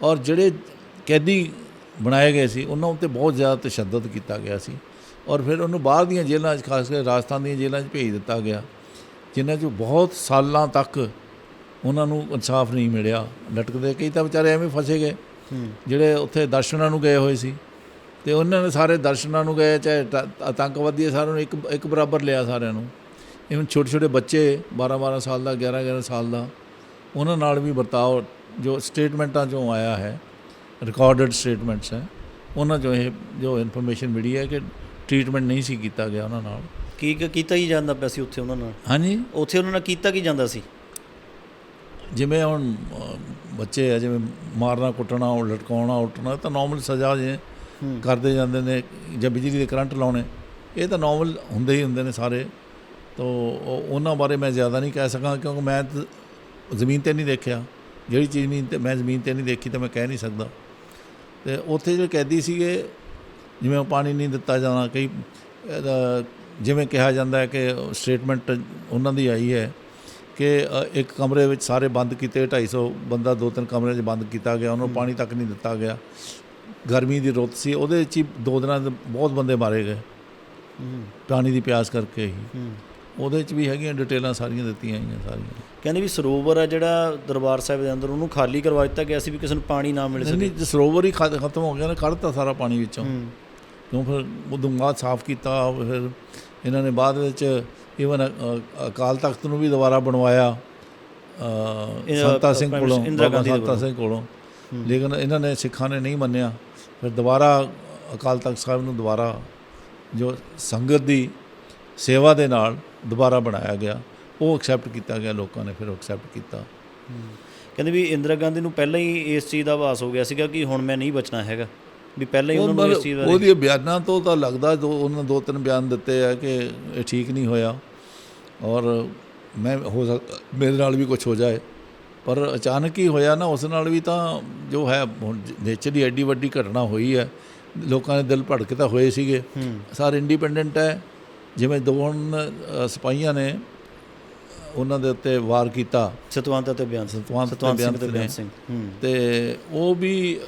ਔਰ ਜਿਹੜੇ ਕੈਦੀ ਬਣਾਏ ਗਏ ਸੀ ਉਹਨਾਂ ਉੱਤੇ ਬਹੁਤ ਜ਼ਿਆਦਾ ਤਸ਼ੱਦਦ ਕੀਤਾ ਗਿਆ ਸੀ। ਔਰ ਫਿਰ ਉਹਨੂੰ ਬਾਹਰ ਦੀਆਂ ਜੇਲ੍ਹਾਂ 'ਚ ਖਾਸ ਕਰਕੇ ਰਾਜਸਥਾਨ ਦੀਆਂ ਜੇਲ੍ਹਾਂ 'ਚ ਭੇਜ ਦਿੱਤਾ ਗਿਆ ਜਿਨ੍ਹਾਂ 'ਚ ਬਹੁਤ ਸਾਲਾਂ ਤੱਕ ਉਹਨਾਂ ਨੂੰ ਇਨਸਾਫ ਨਹੀਂ ਮਿਲਿਆ। ਲਟਕਦੇ ਕਈ ਤਾਂ ਵਿਚਾਰੇ ਐਵੇਂ ਫਸੇ ਗਏ। ਜਿਹੜੇ ਉੱਥੇ ਦਰਸ਼ਨਾਂ ਨੂੰ ਗਏ ਹੋਏ ਸੀ। ਤੇ ਉਹਨਾਂ ਨੇ ਸਾਰੇ ਦਰਸ਼ਨਾਂ ਨੂੰ ਗਏ ਚਾਹੇ ਆਤੰਕਵਾਦੀ ਸਾਰਿਆਂ ਨੂੰ ਇੱਕ ਇੱਕ ਬਰਾਬਰ ਲਿਆ ਸਾਰਿਆਂ ਨੂੰ। ਇਵਨ ਛੋਟੇ ਛੋਟੇ ਬੱਚੇ 12 12 ਸਾਲ ਦਾ 11 11 ਸਾਲ ਦਾ ਉਹਨਾਂ ਨਾਲ ਵੀ ਵਰਤਾਓ ਜੋ ਸਟੇਟਮੈਂਟਾਂ ਚੋਂ ਆਇਆ ਹੈ ਰਿਕਾਰਡਡ ਸਟੇਟਮੈਂਟਸ ਹੈ ਉਹਨਾਂ ਚੋਂ ਇਹ ਜੋ ਇਨਫੋਰਮੇਸ਼ਨ ਮਿਲੀ ਹੈ ਕਿ ਟ੍ਰੀਟਮੈਂਟ ਨਹੀਂ ਸੀ ਕੀਤਾ ਗਿਆ ਉਹਨਾਂ ਨਾਲ। ਕੀ ਕੀਤਾ ਹੀ ਜਾਂਦਾ ਪਿਆ ਸੀ ਉੱਥੇ ਉਹਨਾਂ ਨਾਲ? ਹਾਂਜੀ? ਉੱਥੇ ਉਹਨਾਂ ਨਾਲ ਕੀਤਾ ਕੀ ਜਾਂਦਾ ਸੀ? ਜਿਵੇਂ ਹੁਣ ਬੱਚੇ ਆ ਜਿਵੇਂ ਮਾਰਨਾ ਕੁੱਟਣਾ ਉਹ ਲਟਕਾਉਣਾ ਉਲਟਣਾ ਇਹ ਤਾਂ ਨਾਰਮਲ ਸਜ਼ਾ ਜੇ ਕਰਦੇ ਜਾਂਦੇ ਨੇ ਜਾਂ ਬਿਜਲੀ ਦੇ ਕਰੰਟ ਲਾਉਣੇ ਇਹ ਤਾਂ ਨਾਰਮਲ ਹੁੰਦੇ ਹੀ ਹੁੰਦੇ ਨੇ ਸਾਰੇ। ਤੋ ਉਹ- ਉਹਨਾਂ ਬਾਰੇ ਮੈਂ ਜ਼ਿਆਦਾ ਨਹੀਂ ਕਹਿ ਸਕਾਂ ਕਿਉਂਕਿ ਮੈਂ ਜ਼ਮੀਨ ਤੇ ਨਹੀਂ ਦੇਖਿਆ। ਜਿਹੜੀ ਚੀਜ਼ ਨਹੀਂ ਤੇ ਮੈਂ ਜ਼ਮੀਨ ਤੇ ਨਹੀਂ ਦੇਖੀ ਤਾਂ ਮੈਂ ਕਹਿ ਨਹੀਂ ਸਕਦਾ। ਤੇ ਉੱਥੇ ਜਿਹੜੇ ਕੈਦੀ ਸੀਗੇ ਜਿਵੇਂ ਉਹ ਪਾਣੀ ਨਹੀਂ ਦਿੱਤਾ ਜਾਣਾ ਕਈ ਜਿਵੇਂ ਕਿਹਾ ਜਾਂਦਾ ਹੈ ਕਿ ਸਟੇਟਮੈਂਟ ਉਹਨਾਂ ਦੀ ਆਈ ਹੈ ਕਿ ਇੱਕ ਕਮਰੇ ਵਿੱਚ ਸਾਰੇ ਬੰਦ ਕੀਤੇ 250 ਬੰਦਾ ਦੋ ਤਿੰਨ ਕਮਰੇ 'ਚ ਬੰਦ ਕੀਤਾ ਗਿਆ ਉਹਨੂੰ ਪਾਣੀ ਤੱਕ ਨਹੀਂ ਦਿੱਤਾ ਗਿਆ। ਗਰਮੀ ਦੀ ਰੁੱਤ ਸੀ ਉਹਦੇ 'ਚ ਦੋ ਦਿਨਾਂ ਦੇ ਬਹੁਤ ਬੰਦੇ ਮਾਰੇ ਗਏ। ਪਾਣੀ ਦੀ ਪਿਆਸ ਕਰਕੇ ਹੀ। ਉਹਦੇ 'ਚ ਵੀ ਹੈਗੀਆਂ ਡਿਟੇਲਾਂ ਸਾਰੀਆਂ ਦਿੱਤੀਆਂ ਹੋਈਆਂ ਸਾਰੀਆਂ। ਕਹਿੰਦੇ ਵੀ ਸਰੋਵਰ ਆ ਜਿਹੜਾ ਦਰਬਾਰ ਸਾਹਿਬ ਦੇ ਅੰਦਰ ਉਹਨੂੰ ਖਾਲੀ ਕਰਵਾ ਦਿੱਤਾ ਗਿਆ ਸੀ ਵੀ ਕਿਸੇ ਨੂੰ ਪਾਣੀ ਨਾ ਮਿਲ ਸਕੇ। ਨਹੀਂ ਸਰੋਵਰ ਹੀ ਖਤ- ਖਤਮ ਹੋ ਗਿਆ ਨਾ ਕੱਢਤਾ ਸਾਰਾ ਪਾਣੀ ਵਿੱਚੋਂ। ਕਿਉਂ ਫਿਰ ਉਦੋਂ ਬਾਅਦ ਸਾਫ਼ ਕੀਤਾ ਫਿਰ ਇਹਨਾਂ ਨੇ ਬਾਅਦ ਵਿੱਚ ਈਵਨ ਅਕਾਲ ਤਖਤ ਨੂੰ ਵੀ ਦੁਬਾਰਾ ਬਣਵਾਇਆ ਸੰਤਾ ਸਿੰਘ ਕੋਲੋਂ ਬਾਬਾ ਸੰਤਾ ਸਿੰਘ ਕੋਲੋਂ। ਲੇਕਿਨ ਇਹਨਾਂ ਨੇ ਸਿੱਖਾਂ ਨੇ ਨਹੀਂ ਮੰਨਿਆ। ਫਿਰ ਦੁਬਾਰਾ ਅਕਾਲ ਤਖਤ ਸਾਹਿਬ ਨੂੰ ਦੁਬਾਰਾ ਜੋ ਸੰਗਤ ਦੀ ਸੇਵਾ ਦੇ ਨਾਲ ਦੁਬਾਰਾ ਬਣਾਇਆ ਗਿਆ ਉਹ ਐਕਸੈਪਟ ਕੀਤਾ ਗਿਆ ਲੋਕਾਂ ਨੇ ਫਿਰ ਐਕਸੈਪਟ ਕੀਤਾ। ਕਹਿੰਦੇ ਵੀ ਇੰਦਰਾ ਗਾਂਧੀ ਨੂੰ ਪਹਿਲਾਂ ਹੀ ਇਸ ਚੀਜ਼ ਦਾ ਆਭਾਸ ਹੋ ਗਿਆ ਸੀਗਾ ਕਿ ਹੁਣ ਮੈਂ ਨਹੀਂ ਬਚਣਾ ਹੈਗਾ। ਵੀ ਪਹਿਲਾਂ ਹੀ ਉਹਨਾਂ ਨੂੰ ਇਸ ਚੀਜ਼ ਉਹਦੇ ਬਿਆਨਾਂ ਤੋਂ ਤਾਂ ਲੱਗਦਾ ਦੋ ਉਹਨਾਂ ਦੋ ਤਿੰਨ ਬਿਆਨ ਦਿੱਤੇ ਆ ਕਿ ਇਹ ਠੀਕ ਨਹੀਂ ਹੋਇਆ। ਔਰ ਮੈਂ ਹੋ ਸਕਦਾ ਮੇਰੇ ਨਾਲ ਵੀ ਕੁਝ ਹੋ ਜਾਏ। ਪਰ ਅਚਾਨਕ ਹੀ ਹੋਇਆ ਨਾ ਉਸ ਨਾਲ ਵੀ ਤਾਂ ਜੋ ਹੈ ਨੇਚਰ ਦੀ ਐਡੀ ਵੱਡੀ ਘਟਨਾ ਹੋਈ ਹੈ। ਲੋਕਾਂ ਦੇ ਦਿਲ ਭੜਕ ਤਾਂ ਹੋਏ ਸੀਗੇ। ਸਾਰੇ ਇੰਡੀਪੈਂਡੈਂਟ ਹੈ। ਜਿਵੇਂ ਦੋ ਹੁਣ ਸਿਪਾਹੀਆਂ ਨੇ ਉਹਨਾਂ ਦੇ ਉੱਤੇ ਵਾਰ ਕੀਤਾ। ਸਤਵੰਤ ਤੇ ਬਿਆਨ ਸਤਵੰਤ ਤੇ ਬਿਆਨ ਸਿੰਘ ਤੇ ਉਹ ਵੀ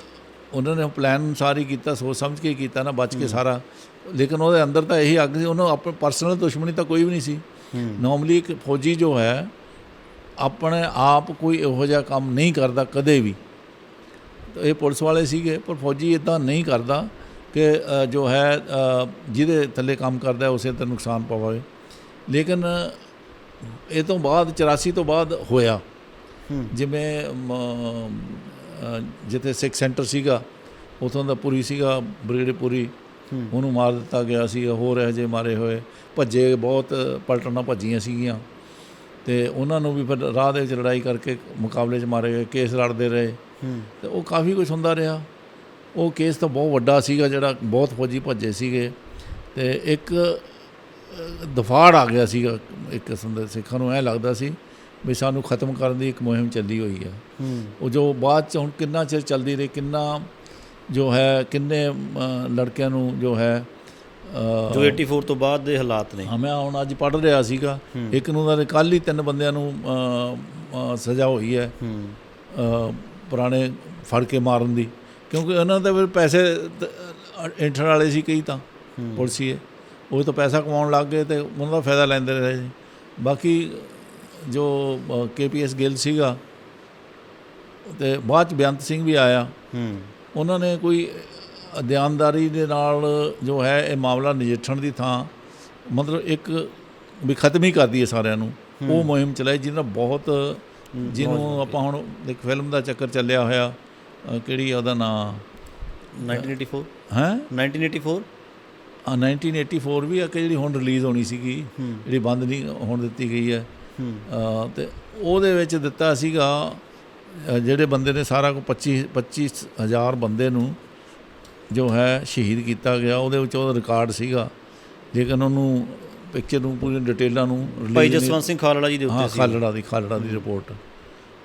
ਉਹਨਾਂ ਨੇ ਪਲਾਨ ਸਾਰੀ ਕੀਤਾ ਸੋਚ ਸਮਝ ਕੇ ਕੀਤਾ ਨਾ ਬਚ ਕੇ ਸਾਰਾ। ਲੇਕਿਨ ਉਹਦੇ ਅੰਦਰ ਤਾਂ ਇਹੀ ਅੱਗ ਸੀ ਉਹਨੂੰ ਆਪਣੇ ਪਰਸਨਲ ਦੁਸ਼ਮਣੀ ਤਾਂ ਕੋਈ ਵੀ ਨਹੀਂ ਸੀ। ਨਾਰਮਲੀ ਇੱਕ ਫੌਜੀ ਜੋ ਹੈ ਆਪਣੇ ਆਪ ਕੋਈ ਇਹੋ ਜਿਹਾ ਕੰਮ ਨਹੀਂ ਕਰਦਾ ਕਦੇ ਵੀ। ਇਹ ਪੁਲਿਸ ਵਾਲੇ ਸੀਗੇ ਪਰ ਫੌਜੀ ਇਦਾਂ ਨਹੀਂ ਕਰਦਾ। ਕਿ ਜੋ ਹੈ ਜਿਹਦੇ ਥੱਲੇ ਕੰਮ ਕਰਦਾ ਹੈ ਉਸੇ ਤੇ ਨੁਕਸਾਨ ਪਵਾਵੇ। ਲੇਕਿਨ ਇਹ ਤੋਂ ਬਾਅਦ 84 ਤੋਂ ਬਾਅਦ ਹੋਇਆ। ਜਿਵੇਂ ਜਿੱਥੇ ਸਿੱਖ ਸੈਂਟਰ ਸੀਗਾ ਉਥੋਂ ਦਾ ਪੁਰੀ ਸੀਗਾ ਬ੍ਰਿਗੇਡ ਪੁਰੀ। ਉਹਨੂੰ ਮਾਰ ਦਿੱਤਾ ਗਿਆ ਸੀ ਹੋਰ ਇਹੋ ਜਿਹੇ ਮਾਰੇ ਹੋਏ। ਭੱਜੇ ਬਹੁਤ ਪਲਟਣਾ ਭੱਜੀਆਂ ਸੀਗੀਆਂ। ਤੇ ਉਹਨਾਂ ਨੂੰ ਵੀ ਫਿਰ ਰਾਹ ਦੇ ਵਿੱਚ ਲੜਾਈ ਕਰਕੇ ਮੁਕਾਬਲੇ 'ਚ ਮਾਰੇ ਗਏ ਕੇਸ ਲੜਦੇ ਰਹੇ। ਤੇ ਉਹ ਕਾਫੀ ਕੁਝ ਹੁੰਦਾ ਰਿਹਾ। ਉਹ ਕੇਸ ਤਾਂ ਬਹੁਤ ਵੱਡਾ ਸੀਗਾ ਜਿਹੜਾ ਬਹੁਤ ਫੌਜੀ ਭੱਜੇ ਸੀਗੇ ਤੇ ਇੱਕ ਦਫਾੜ ਆ ਗਿਆ ਸੀਗਾ ਇੱਕ ਕਿਸਮ ਦਾ। ਸਿੱਖਾਂ ਨੂੰ ਐ ਲੱਗਦਾ ਸੀ ਵੀ ਸਾਨੂੰ ਖਤਮ ਕਰਨ ਦੀ ਇੱਕ ਮੁਹਿੰਮ ਚੱਲੀ ਹੋਈ ਹੈ। ਉਹ ਜੋ ਬਾਅਦ ਚ ਹੁਣ ਕਿੰਨਾ ਚਿਰ ਚੱਲਦੀ ਰਹੀ ਕਿੰਨਾ ਜੋ ਹੈ ਕਿੰਨੇ ਲੜਕਿਆਂ ਨੂੰ ਜੋ ਹੈ ਜੋ 84 ਤੋਂ ਬਾਅਦ ਦੇ ਹਾਲਾਤ ਨੇ। ਹਾਂ ਮੈਂ ਹੁਣ ਅੱਜ ਪੜ੍ਹ ਰਿਹਾ ਸੀਗਾ। ਇੱਕ ਨੂੰ ਤਾਂ ਕੱਲ ਹੀ ਤਿੰਨ ਬੰਦਿਆਂ ਨੂੰ ਸਜ਼ਾ ਹੋਈ ਹੈ। ਪੁਰਾਣੇ ਫੜ ਕੇ ਮਾਰਨ ਦੀ। ਕਿਉਂਕਿ ਉਹਨਾਂ ਦੇ ਫਿਰ ਪੈਸੇ ਇੰਟਰ ਵਾਲੇ ਸੀ ਕਈ ਤਾਂ ਪੁਲਸੀਏ। ਉਹ ਤਾਂ ਪੈਸਾ ਕਮਾਉਣ ਲੱਗ ਗਏ ਤੇ ਉਹਨਾਂ ਦਾ ਫਾਇਦਾ ਲੈਂਦੇ ਰਹੇ ਜੀ। ਬਾਕੀ ਜੋ ਕੇਪੀਐਸ ਗਿੱਲ ਸੀਗਾ ਤੇ ਬਾਅਦ ਚ ਬੇਅੰਤ ਸਿੰਘ ਵੀ ਆਇਆ। ਹੂੰ। ਉਹਨਾਂ ਨੇ ਕੋਈ ਅਧਿਆਨਦਾਰੀ ਦੇ ਨਾਲ ਜੋ ਹੈ ਇਹ ਮਾਮਲਾ ਨਜਿੱਠਣ ਦੀ ਥਾਂ ਮਤਲਬ ਇੱਕ ਵੀ ਖਤਮ ਹੀ ਕਰ ਦਈਏ ਸਾਰਿਆਂ ਨੂੰ। ਉਹ ਮੁਹਿੰਮ ਚਲਾਈ ਜਿਹਨਾਂ ਬਹੁਤ ਜਿਹਨੂੰ ਆਪਾਂ ਹੁਣ ਇੱਕ ਫਿਲਮ ਦਾ ਚੱਕਰ ਚੱਲਿਆ ਹੋਇਆ। ਕਿਹੜੀ ਆ ਉਹਦਾ ਨਾਂ? 1984 ਹੈ? 1984 ਆ 1984 ਵੀ ਆ ਕਿ ਜਿਹੜੀ ਹੁਣ ਰਿਲੀਜ਼ ਹੋਣੀ ਸੀਗੀ ਜਿਹੜੀ ਬੰਦ ਨਹੀਂ ਹੋਣ ਦਿੱਤੀ ਗਈ ਹੈ। ਤੇ ਉਹਦੇ ਵਿੱਚ ਦਿੱਤਾ ਸੀਗਾ ਜਿਹੜੇ ਬੰਦੇ ਨੇ ਸਾਰਾ ਕੋ 25 25000 ਬੰਦੇ ਨੂੰ ਜੋ ਹੈ ਸ਼ਹੀਦ ਕੀਤਾ ਗਿਆ ਉਹਦੇ ਵਿੱਚ ਉਹਦਾ ਰਿਕਾਰਡ ਸੀਗਾ। ਲੇਕਿਨ ਉਹਨੂੰ ਪਿਕਚਰ ਨੂੰ ਪੂਰੀ ਡਿਟੇਲਾਂ ਨੂੰ ਭਾਈ ਜਸਵੰਤ ਸਿੰਘ ਖਾਲੜਾ ਜੀ ਦੇ ਉੱਤੇ ਸੀ। ਖਾਲੜਾ ਦੀ ਖਾਲੜਾ ਦੀ ਰਿਪੋਰਟ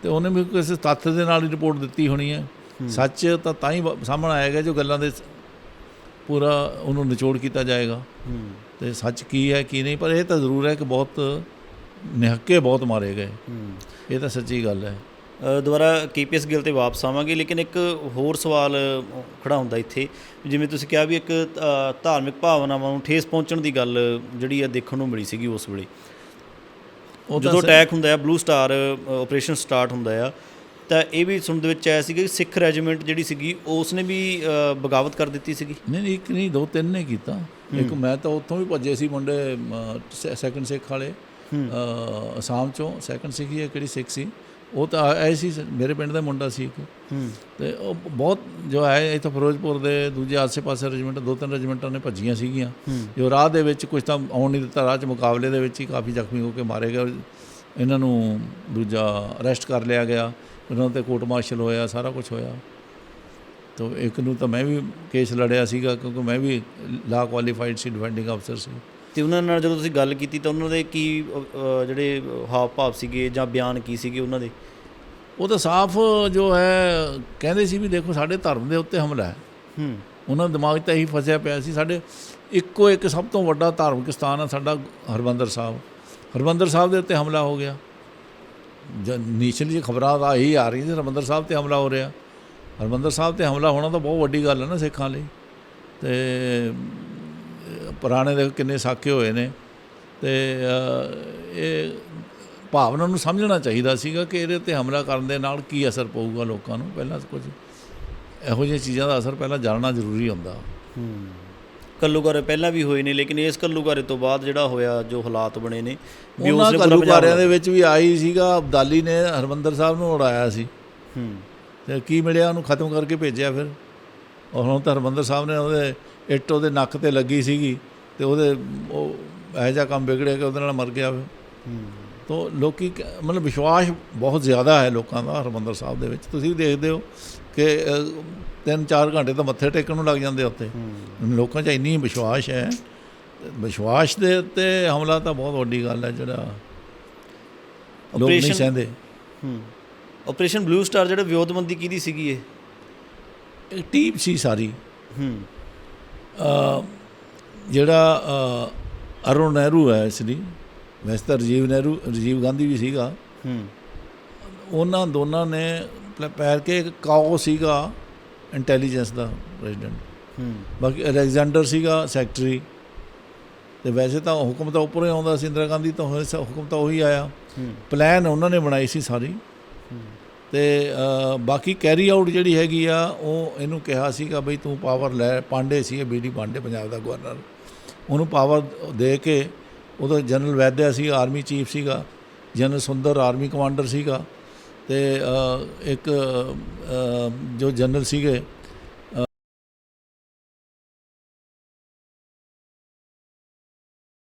ਤੇ ਉਹਨੇ ਵੀ ਕਿਸੇ ਤੱਥ ਦੇ ਨਾਲ ਹੀ ਰਿਪੋਰਟ ਦਿੱਤੀ ਹੋਣੀ ਹੈ। ਸੱਚ ਤਾਂ ਤਾਂ ਹੀ ਸਾਹਮਣੇ ਆਏਗਾ ਜੋ ਗੱਲਾਂ ਦੇ ਪੂਰਾ ਉਹਨੂੰ ਨਿਚੋੜ ਕੀਤਾ ਜਾਏਗਾ। ਤੇ ਸੱਚ ਕੀ ਹੈ ਕੀ ਨਹੀਂ ਪਰ ਇਹ ਤਾਂ ਜ਼ਰੂਰ ਹੈ ਕਿ ਬਹੁਤ ਨਿਹੱਕੇ ਬਹੁਤ ਮਾਰੇ ਗਏ। ਇਹ ਤਾਂ ਸੱਚੀ ਗੱਲ ਹੈ। ਦੁਬਾਰਾ ਕੇਪੀਐਸ ਗਿੱਲ ਤੇ ਵਾਪਸ ਆਵਾਂਗੇ ਲੇਕਿਨ ਇੱਕ ਹੋਰ ਸਵਾਲ ਖੜਾ ਹੁੰਦਾ ਇੱਥੇ। ਜਿਵੇਂ ਤੁਸੀਂ ਕਿਹਾ ਵੀ ਇੱਕ ਧਾਰਮਿਕ ਭਾਵਨਾਵਾਂ ਨੂੰ ਠੇਸ ਪਹੁੰਚਣ ਦੀ ਗੱਲ ਜਿਹੜੀ ਆ ਦੇਖਣ ਨੂੰ ਮਿਲੀ ਸੀਗੀ ਉਸ ਵੇਲੇ। ਜਦੋਂ ਅਟੈਕ ਹੁੰਦਾ ਆ ਬਲੂ ਸਟਾਰ ਆਪਰੇਸ਼ਨ ਸਟਾਰਟ ਹੁੰਦਾ ਆ ਤਾਂ ਇਹ ਵੀ ਸੁਣਨ ਦੇ ਵਿੱਚ ਆਇਆ ਸੀਗਾ ਕਿ ਸਿੱਖ ਰੈਜੀਮੈਂਟ ਜਿਹੜੀ ਸੀਗੀ ਉਸ ਨੇ ਵੀ ਬਗਾਵਤ ਕਰ ਦਿੱਤੀ ਸੀਗੀ? ਨਹੀਂ ਨਹੀਂ ਇੱਕ ਨਹੀਂ ਦੋ ਤਿੰਨ ਨੇ ਕੀਤਾ। ਇੱਕ ਮੈਂ ਤਾਂ ਉੱਥੋਂ ਵੀ ਭੱਜੇ ਸੀ ਮੁੰਡੇ ਸੈਕੰਡ ਸਿੱਖ ਵਾਲੇ ਅ, ਅਸਾਮ ਚੋਂ। ਸੈਕੰਡ ਸਿੱਖ ਹੀ ਕਿਹੜੀ ਸਿੱਖ ਸੀ? ਉਹ ਤਾਂ ਐ ਸੀ ਮੇਰੇ ਪਿੰਡ ਦਾ ਮੁੰਡਾ ਸੀ ਇੱਕ। ਤੇ ਉਹ ਬਹੁਤ ਜੋ ਹੈ ਇੱਥੇ ਫਿਰੋਜ਼ਪੁਰ ਦੇ ਦੂਜੇ ਆਸੇ-ਪਾਸੇ ਰੈਜੀਮੈਂਟ ਦੋ ਤਿੰਨ ਰੈਜੀਮੈਂਟਾਂ ਨੇ ਭੱਜੀਆਂ ਸੀਗੀਆਂ। ਜੋ ਰਾਹ ਦੇ ਵਿੱਚ ਕੁਝ ਤਾਂ ਆਉਣ ਨਹੀਂ ਦਿੱਤਾ ਰਾਹ 'ਚ ਮੁਕਾਬਲੇ ਦੇ ਵਿੱਚ ਹੀ ਕਾਫੀ ਜ਼ਖਮੀ ਹੋ ਕੇ ਮਾਰੇ ਗਏ। ਇਹਨਾਂ ਨੂੰ ਦੂਜਾ ਅਰੈਸਟ ਕਰ ਲਿਆ ਗਿਆ। ਉਹਨਾਂ ਤੇ ਕੋਰਟ ਮਾਰਸ਼ਲ ਹੋਇਆ ਸਾਰਾ ਕੁਝ ਹੋਇਆ। ਤੋ ਇੱਕ ਨੂੰ ਤਾਂ ਮੈਂ ਵੀ ਕੇਸ ਲੜਿਆ ਸੀਗਾ ਕਿਉਂਕਿ ਮੈਂ ਵੀ ਲਾ ਕੁਆਲੀਫਾਈਡ ਸੀ ਡਿਫੈਂਡਿੰਗ ਅਫਸਰ ਸੀ। ਤੇ ਉਹਨਾਂ ਨਾਲ ਜਦੋਂ ਤੁਸੀਂ ਗੱਲ ਕੀਤੀ ਤਾਂ ਉਹਨਾਂ ਦੇ ਕੀ ਜਿਹੜੇ ਹਾਵ ਭਾਵ ਸੀਗੇ ਜਾਂ ਬਿਆਨ ਕੀ ਸੀਗੇ ਉਹਨਾਂ ਦੇ? ਉਹ ਤਾਂ ਸਾਫ਼ ਜੋ ਹੈ ਕਹਿੰਦੇ ਸੀ ਵੀ ਦੇਖੋ ਸਾਡੇ ਧਰਮ ਦੇ ਉੱਤੇ ਹਮਲਾ ਹੈ। ਹੂੰ। ਉਹਨਾਂ ਦੇ ਦਿਮਾਗ 'ਚ ਤਾਂ ਇਹੀ ਫਸਿਆ ਪਿਆ ਸੀ ਸਾਡੇ ਇੱਕੋ ਇੱਕ ਸਭ ਤੋਂ ਵੱਡਾ ਧਾਰਮਿਕ ਸਥਾਨ ਹੈ ਸਾਡਾ ਹਰਮੰਦਰ ਸਾਹਿਬ। ਹਰਮੰਦਰ ਸਾਹਿਬ ਦੇ ਉੱਤੇ ਹਮਲਾ ਹੋ ਗਿਆ। ਨੀਚਲੀ ਜੀ ਖਬਰਾਂ ਤਾਂ ਇਹੀ ਆ ਰਹੀਆਂ ਸੀ ਹਰਮੰਦਰ ਸਾਹਿਬ ਤੇ ਹਮਲਾ ਹੋ ਰਿਹਾ। ਹਰਮੰਦਰ ਸਾਹਿਬ ਤੇ ਹਮਲਾ ਹੋਣਾ ਤਾਂ ਬਹੁਤ ਵੱਡੀ ਗੱਲ ਹੈ ਨਾ ਸਿੱਖਾਂ ਲਈ। ਤੇ ਪੁਰਾਣੇ ਦੇ ਕਿੰਨੇ ਸਾਕੇ ਹੋਏ ਨੇ। ਤੇ ਇਹ ਭਾਵਨਾ ਨੂੰ ਸਮਝਣਾ ਚਾਹੀਦਾ ਸੀਗਾ ਕਿ ਇਹਦੇ 'ਤੇ ਹਮਲਾ ਕਰਨ ਦੇ ਨਾਲ ਕੀ ਅਸਰ ਪਊਗਾ ਲੋਕਾਂ ਨੂੰ। ਪਹਿਲਾਂ ਕੁਝ ਇਹੋ ਜਿਹੀਆਂ ਚੀਜ਼ਾਂ ਦਾ ਅਸਰ ਪਹਿਲਾਂ ਜਾਣਨਾ ਜ਼ਰੂਰੀ ਹੁੰਦਾ। ਹੂੰ। ਕੱਲੂਕਾਰੇ ਪਹਿਲਾਂ ਵੀ ਹੋਏ ਨੇ ਲੇਕਿਨ ਇਸ ਕੱਲੂਕਾਰੇ ਤੋਂ ਬਾਅਦ ਜਿਹੜਾ ਹੋਇਆ ਜੋ ਹਾਲਾਤ ਬਣੇ ਨੇ ਵੀ ਪੂਰਾ ਘੱਲੂਘਾਰਿਆਂ ਦੇ ਵਿੱਚ ਵੀ ਆਈ ਸੀਗਾ ਅਬਦਾਲੀ ਨੇ ਹਰਮੰਦਰ ਸਾਹਿਬ ਨੂੰ ਉਡਾਇਆ ਸੀ। ਹੂੰ। ਤੇ ਕੀ ਮਿਲਿਆ ਉਹਨੂੰ? ਖਤਮ ਕਰਕੇ ਭੇਜਿਆ ਫਿਰ। ਔਰ ਹੁਣ ਤਾਂ ਹਰਮੰਦਰ ਸਾਹਿਬ ਨੇ ਉਹਦੇ ਇੱਟ ਉਹਦੇ ਨੱਕ ਤੇ ਲੱਗੀ ਸੀਗੀ ਤੇ ਉਹਦੇ ਉਹ ਇਹੋ ਜਿਹਾ ਕੰਮ ਵਿਗੜਿਆ ਕਿ ਉਹਦੇ ਨਾਲ ਮਰ ਗਿਆ ਹੂੰ। ਤੋ ਲੋਕੀ ਮਤਲਬ ਵਿਸ਼ਵਾਸ ਬਹੁਤ ਜ਼ਿਆਦਾ ਹੈ ਲੋਕਾਂ ਦਾ ਹਰਮੰਦਰ ਸਾਹਿਬ ਦੇ ਵਿੱਚ। ਤੁਸੀਂ ਵੀ ਦੇਖਦੇ ਹੋ ਕਿ ਤਿੰਨ ਚਾਰ ਘੰਟੇ ਤਾਂ ਮੱਥੇ ਟੇਕਣ ਨੂੰ ਲੱਗ ਜਾਂਦੇ ਉੱਤੇ ਲੋਕਾਂ 'ਚ ਇੰਨੀ ਵਿਸ਼ਵਾਸ ਹੈ। ਵਿਸ਼ਵਾਸ ਦੇ ਉੱਤੇ ਹਮਲਾ ਤਾਂ ਬਹੁਤ ਵੱਡੀ ਗੱਲ ਹੈ ਜਿਹੜਾ ਲੋਕ ਨਹੀਂ ਸਹਿੰਦੇ। ਹੂੰ। ਆਪਰੇਸ਼ਨ ਬਲੂ ਸਟਾਰ ਜਿਹੜਾ ਵਿਰੋਧਮੰਦੀ ਕਿਹਦੀ ਸੀਗੀ ਇਹ? ਇੱਕ ਟੀਮ ਸੀ ਸਾਰੀ। ਹੂੰ। ਅ, ਜਿਹੜਾ ਅਰੁਣ ਨਹਿਰੂ ਹੈ ਇਸ ਲਈ। ਵੈਸੇ ਤਾਂ ਰਾਜੀਵ ਨਹਿਰੂ ਰਾਜੀਵ ਗਾਂਧੀ ਵੀ ਸੀਗਾ। ਹੂੰ। ਉਹਨਾਂ ਦੋਨਾਂ ਨੇ ਪੈਰ ਕੇ ਇੱਕ ਕਾਓ ਸੀਗਾ ਇੰਟੈਲੀਜੈਂਸ ਦਾ ਪ੍ਰੈਜ਼ੀਡੈਂਟ ਹੂੰ। ਬਾਕੀ ਅਲੈਗਜ਼ੈਂਡਰ ਸੀਗਾ ਸੈਕਟਰੀ ਤੇ ਵੈਸੇ ਤਾਂ ਹੁਕਮ ਤਾਂ ਉੱਪਰੋਂ ਹੀ ਆਉਂਦਾ ਸੀ ਇੰਦਰਾ ਗਾਂਧੀ ਤੋਂ ਹੋਇਆ ਹੁਕਮ ਤਾਂ ਉਹੀ ਆਇਆ। ਪਲਾਨ ਉਹਨਾਂ ਨੇ ਬਣਾਈ ਸੀ ਸਾਰੀ। ਤੇ ਬਾਕੀ ਕੈਰੀ ਆਊਟ ਜਿਹੜੀ ਹੈਗੀ ਆ ਉਹ ਇਹਨੂੰ ਕਿਹਾ ਸੀਗਾ ਬਈ ਤੂੰ ਪਾਵਰ ਲੈ ਪਾਂਡੇ ਸੀ ਇਹ ਬੀਡੀ ਪਾਂਡੇ ਪੰਜਾਬ ਦਾ ਗਵਰਨਰ ਉਹਨੂੰ ਪਾਵਰ ਦੇ ਕੇ ਉਦੋਂ ਜਨਰਲ ਵੈਦਿਆ ਸੀ ਆਰਮੀ ਚੀਫ ਸੀਗਾ। ਜਨਰਲ ਸੁੰਦਰ ਆਰਮੀ ਕਮਾਂਡਰ ਸੀਗਾ। ਤੇ ਇੱਕ ਜੋ ਜਨਰਲ ਸੀਗੇ